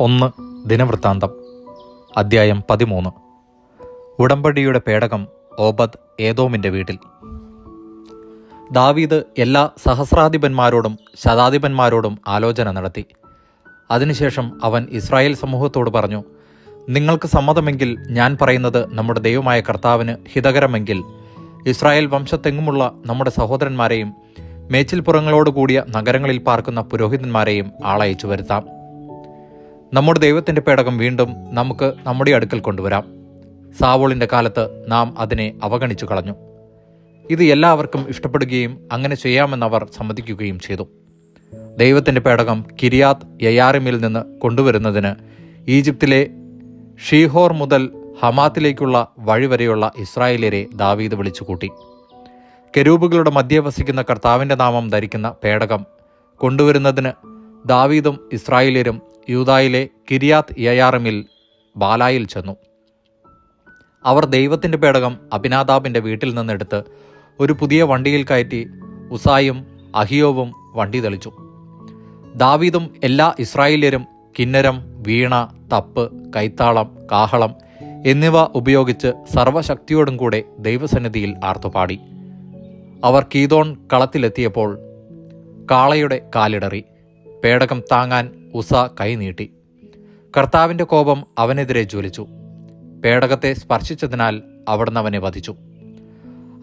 ഒന്ന് ദിനവൃത്താന്തം അദ്ധ്യായം പതിമൂന്ന്. ഉടമ്പടിയുടെ പേടകം ഓബദ് ഏതോമിന്റെ വീട്ടിൽ. ദാവീദ് എല്ലാ സഹസ്രാധിപന്മാരോടും ശതാധിപന്മാരോടും ആലോചന നടത്തി. അതിനുശേഷം അവൻ ഇസ്രായേൽ സമൂഹത്തോട് പറഞ്ഞു നിങ്ങൾക്ക് സമ്മതമെങ്കിൽ ഞാൻ പറയുന്നത് നമ്മുടെ ദൈവമായ കർത്താവിന് ഹിതകരമെങ്കിൽ ഇസ്രായേൽ വംശത്തെങ്ങുമുള്ള നമ്മുടെ സഹോദരന്മാരെയും മേച്ചിൽപ്പുറങ്ങളോടുകൂടിയ നഗരങ്ങളിൽ പാർക്കുന്ന പുരോഹിതന്മാരെയും ആളയച്ചു വരുത്താം നമ്മുടെ ദൈവത്തിന്റെ പേടകം വീണ്ടും നമുക്ക് നമ്മുടെ അടുക്കൽ കൊണ്ടുവരാം. സാവോളിന്റെ കാലത്ത് നാം അതിനെ അവഗണിച്ചു കളഞ്ഞു. ഇത് എല്ലാവർക്കും ഇഷ്ടപ്പെടുകയും അങ്ങനെ ചെയ്യാമെന്നവർ സമ്മതിക്കുകയും ചെയ്തു. ദൈവത്തിന്റെ പേടകം കിരിയാത്ത് യയാറിമിൽ നിന്ന് കൊണ്ടുവരുന്നതിന് ഈജിപ്തിലെ ഷീഹോർ മുതൽ ഹമാത്തിലേക്കുള്ള വഴിവരെയുള്ള ഇസ്രായേലിയരെ ദാവീദ് വിളിച്ചുകൂട്ടി. കെരൂബുകളുടെ മധ്യേ വസിക്കുന്ന കർത്താവിന്റെ നാമം ധരിക്കുന്ന പേടകം കൊണ്ടുവരുന്നതിന് ദാവീദും ഇസ്രായേലിയരും യൂതായിലെ കിരിയാത്ത് യയാറമിൽ ബാലായിൽ ചെന്നു. അവർ ദൈവത്തിന്റെ പേടകം അഭിനാതാബിന്റെ വീട്ടിൽ നിന്നെടുത്ത് ഒരു പുതിയ വണ്ടിയിൽ കയറ്റി ഉസായും അഹിയോവും വണ്ടി തെളിച്ചു. ദാവീദും എല്ലാ ഇസ്രായേല്യരും കിന്നരം വീണ തപ്പ് കൈത്താളം കാഹളം എന്നിവ ഉപയോഗിച്ച് സർവശക്തിയോടും കൂടെ ദൈവസന്നിധിയിൽ ആർത്തുപാടി. അവർ കീതോൺ കളത്തിലെത്തിയപ്പോൾ കാളയുടെ കാലിടറി. പേടകം താങ്ങാൻ ഉസ കൈനീട്ടി കർത്താവിന്റെ കോപം അവനെതിരെ ജ്വലിച്ചു. പേടകത്തെ സ്പർശിച്ചതിനാൽ അവിടുന്ന് അവനെ വധിച്ചു.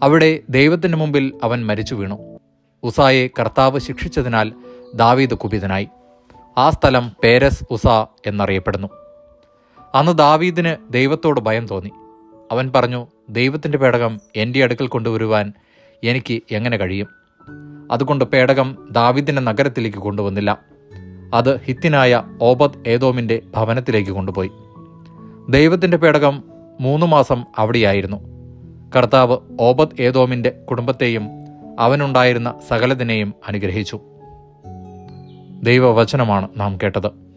അവിടെ ദൈവത്തിന് മുമ്പിൽ അവൻ മരിച്ചു വീണു. ഉസായെ കർത്താവ് ശിക്ഷിച്ചതിനാൽ ദാവീദ് കുപിതനായി. ആ സ്ഥലം പേരസ് ഉസ എന്നറിയപ്പെടുന്നു. അന്ന് ദാവീദിന് ദൈവത്തോട് ഭയം തോന്നി. അവൻ പറഞ്ഞു ദൈവത്തിന്റെ പേടകം എന്റെ അടുക്കൽ കൊണ്ടുവരുവാൻ എനിക്ക് എങ്ങനെ കഴിയും? അതുകൊണ്ട് പേടകം ദാവിദിന്റെ നഗരത്തിലേക്ക് കൊണ്ടുവന്നില്ല. അത് ഹിത്തിനായ ഓബദ് ഏതോമിന്റെ ഭവനത്തിലേക്ക് കൊണ്ടുപോയി. ദൈവത്തിന്റെ പേടകം മൂന്ന് മാസം അവിടെയായിരുന്നു. കർത്താവ് ഓബദ് ഏതോമിന്റെ കുടുംബത്തെയും അവനുണ്ടായിരുന്ന സകലതിനെയും അനുഗ്രഹിച്ചു. ദൈവവചനമാണ് നാം കേട്ടത്.